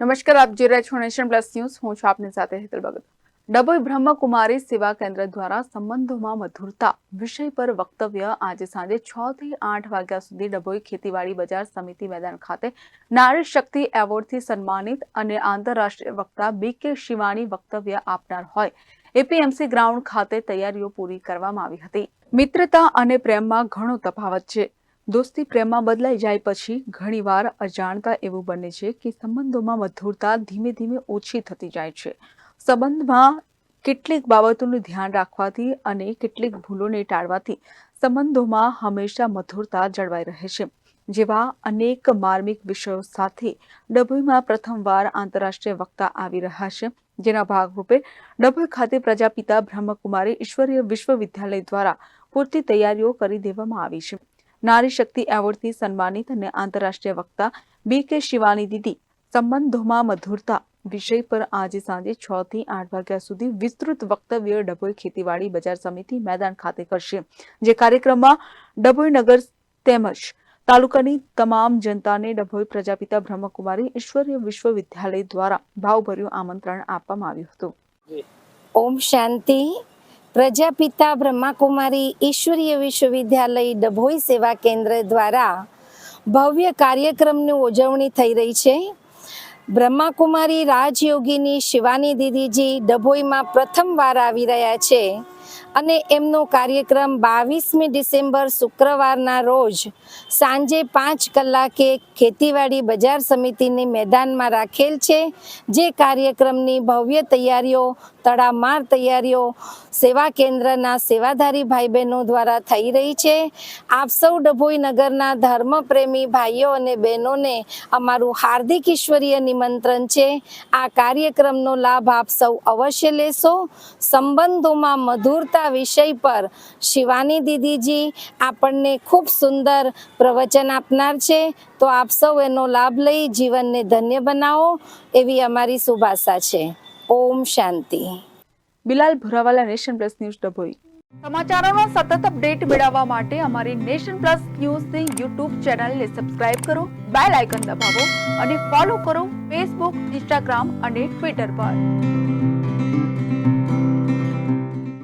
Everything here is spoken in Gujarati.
નમસ્કાર, આપ જોઈ રહ્યા છો નેશન પ્લસ ન્યૂઝ. હું છું આપની સાથે હેતલ ભગત ડભોઈ બ્રહ્મકુમારી સેવા કેન્દ્ર દ્વારા સંબંધોમાં મધુરતા વિષય પર વક્તવ્ય આજે સાંજે છ થી આઠ વાગ્યા સુધી ડભોઈ ખેતીવાડી બજાર સમિતિ મેદાન ખાતે નારી શક્તિ એવોર્ડથી સન્માનિત અને આંતરરાષ્ટ્રીય વક્તા બી કે શિવાણી વક્તવ્ય આપનાર હોય. એપીએમસી ગ્રાઉન્ડ ખાતે તૈયારીઓ પૂરી કરવામાં આવી હતી. મિત્રતા અને પ્રેમમાં ઘણો તફાવત છે. દોસ્તી પ્રેમમાં બદલાઈ જાય પછી ઘણીવાર અજાણતા એવું બને છે કે સંબંધોમાં મધુરતા ધીમે ધીમે ઓછી થતી જાય છે. સંબંધમાં કેટલીક બાબતોનું ધ્યાન રાખવાથી અને કેટલીક ભૂલોને ટાળવાથી સંબંધોમાં હંમેશા મધુરતા જળવાઈ રહે છે. જેવા અનેક માર્મિક વિષયો સાથે ડભોઈમાં પ્રથમવાર આંતરરાષ્ટ્રીય વક્તા આવી રહ્યા છે. જેના ભાગરૂપે ડભોઈ ખાતે પ્રજાપિતા બ્રહ્મકુમારી ઈશ્વરીય વિશ્વવિદ્યાલય દ્વારા પૂરતી તૈયારીઓ કરી દેવામાં આવી છે. નારી શક્તિ એવોર્ડથી સન્માનિત અને આંતરરાષ્ટ્રીય વક્તા બી કે શિવાની દીદી. સંબંધોમાં મધુરતા વિષય પર આજે સાંજે છ થી આઠ વાગ્યા સુધી વિસ્તૃત વક્તવ્ય ડભોઈ ખેતીવાડી બજાર સમિતિ મેદાન ખાતે કરશે, જે કાર્યક્રમમાં ડભોઈ નગર તેમજ તાલુકાની તમામ જનતાને ડભોઈ પ્રજાપિતા બ્રહ્મકુમારી ઈશ્વરીય વિશ્વવિદ્યાલય દ્વારા ભાવભર્યું આમંત્રણ આપવામાં આવ્યું હતું. ઓમ શાંતિ. પ્રજાપિતા બ્રહ્માકુમારી ઈશ્વરીય વિશ્વવિદ્યાલય ડભોઈ સેવા કેન્દ્ર દ્વારા ભવ્ય કાર્યક્રમની ઉજવણી થઈ રહી છે. બ્રહ્માકુમારી રાજયોગીની શિવાની દીદીજી ડભોઈમાં પ્રથમવાર આવી રહ્યા છે. અને એમનો કાર્યક્રમ બાવીસમી ડિસેમ્બર શુક્રવારના રોજ સાંજે પાંચ કલાકે ખેતીવાડી બજાર સમિતિની મેદાનમાં રાખેલ છે, જે કાર્યક્રમની ભવ્ય તૈયારીઓ, તડામાર તૈયારીઓ, સેવા કેન્દ્રના સેવાધારી ભાઈ બહેનો દ્વારા થઈ રહી છે. આપ સૌ ડભોઈ નગરના ધર્મપ્રેમી ભાઈઓ અને બહેનોને અમારું હાર્દિક ઈશ્વરીય નિમંત્રણ છે. આ કાર્યક્રમનો લાભ આપ સૌ અવશ્ય લેશો. સંબંધોમાં મધુરતા વિષય પર શિવાની દીદીજી આપણને ખૂબ સુંદર પ્રવચન આપનાર છે. તો આપ સૌ એનો લાભ લઈ જીવનને ધન્ય બનાવો એવી અમારી શુભાશા છે. ઓમ શાંતિ. Bilal Bhurawala Nation Plus News Dabhoi. સમાચારોનો સતત અપડેટ મેળવવા માટે અમારી નેશન પ્લસ ન્યૂઝની યુટ્યુબ ચેનલને સબસ્ક્રાઇબ કરો બેલ આઇકન દબાવો અને ફોલો કરો ફેસબુક ઇન્સ્ટાગ્રામ અને ટ્વિટર પર.